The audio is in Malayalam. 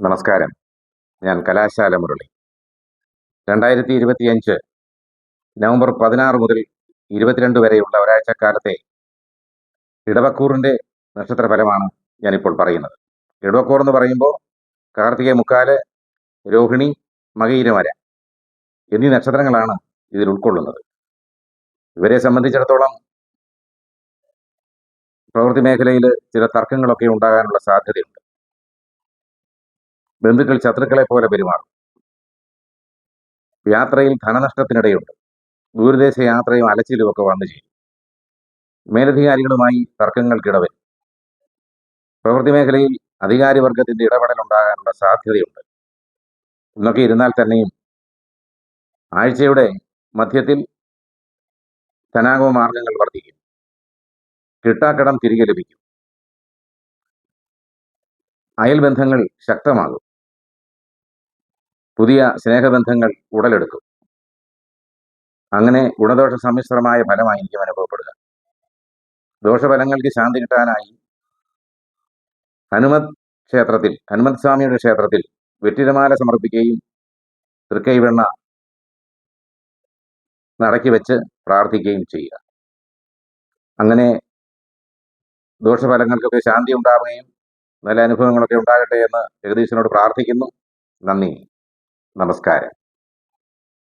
നമസ്കാരം. ഞാൻ കലാശാല മുരളി. രണ്ടായിരത്തി ഇരുപത്തിയഞ്ച് നവംബർ പതിനാറ് മുതൽ ഇരുപത്തിരണ്ട് വരെയുള്ള ഒരാഴ്ചക്കാലത്തെ ഇടവക്കൂറിന്റെ നക്ഷത്ര ഫലമാണ് ഞാനിപ്പോൾ പറയുന്നത്. ഇടവക്കൂർ എന്ന് പറയുമ്പോൾ കാർത്തിക മുക്കാൽ രോഹിണി മകയിരമര എന്നീ നക്ഷത്രങ്ങളാണ് ഇതിൽ ഉൾക്കൊള്ളുന്നത്. ഇവരെ സംബന്ധിച്ചിടത്തോളം പ്രവൃത്തി മേഖലയിൽ ചില തർക്കങ്ങളൊക്കെ ഉണ്ടാകാനുള്ള സാധ്യതയുണ്ട്. ബന്ധുക്കൾ ശത്രുക്കളെ പോലെ പെരുമാറും. യാത്രയിൽ ധനനഷ്ടത്തിനിടയുണ്ട്. ദൂരദേശ യാത്രയും അലച്ചിലും ഒക്കെ വന്നു ചെയ്യും മേലധികാരികളുമായി തർക്കങ്ങൾക്കിടവരും പ്രവൃത്തി മേഖലയിൽ അധികാരിവർഗത്തിന്റെ ഇടപെടൽ ഉണ്ടാകാനുള്ള സാധ്യതയുണ്ട്. എന്നൊക്കെ ഇരുന്നാൽ തന്നെയും ആഴ്ചയുടെ മധ്യത്തിൽ ധനാഗമ മാർഗങ്ങൾ വർദ്ധിക്കും. കിട്ടാക്കടം തിരികെ ലഭിക്കും. അയൽബന്ധങ്ങൾ ശക്തമാകും. പുതിയ സ്നേഹബന്ധങ്ങൾ ഉടലെടുക്കും. അങ്ങനെ ഗുണദോഷ സമ്മിശ്രമായ ഫലമായിരിക്കും അനുഭവപ്പെടുക. ദോഷഫലങ്ങൾക്ക് ശാന്തി കിട്ടാനായി ഹനുമത് ക്ഷേത്രത്തിൽ ഹനുമത് സ്വാമിയുടെ ക്ഷേത്രത്തിൽ വെറ്റിരമാല സമർപ്പിക്കുകയും തൃക്കൈവെണ്ണ നടക്കി വെച്ച് പ്രാർത്ഥിക്കുകയും ചെയ്യുക. അങ്ങനെ ദോഷഫലങ്ങൾക്കൊക്കെ ശാന്തി ഉണ്ടാവുകയും നല്ല അനുഭവങ്ങളൊക്കെ ഉണ്ടാകട്ടെ എന്ന് ജഗദീശനോട് പ്രാർത്ഥിക്കുന്നു. നന്ദി. നമസ്കാരം.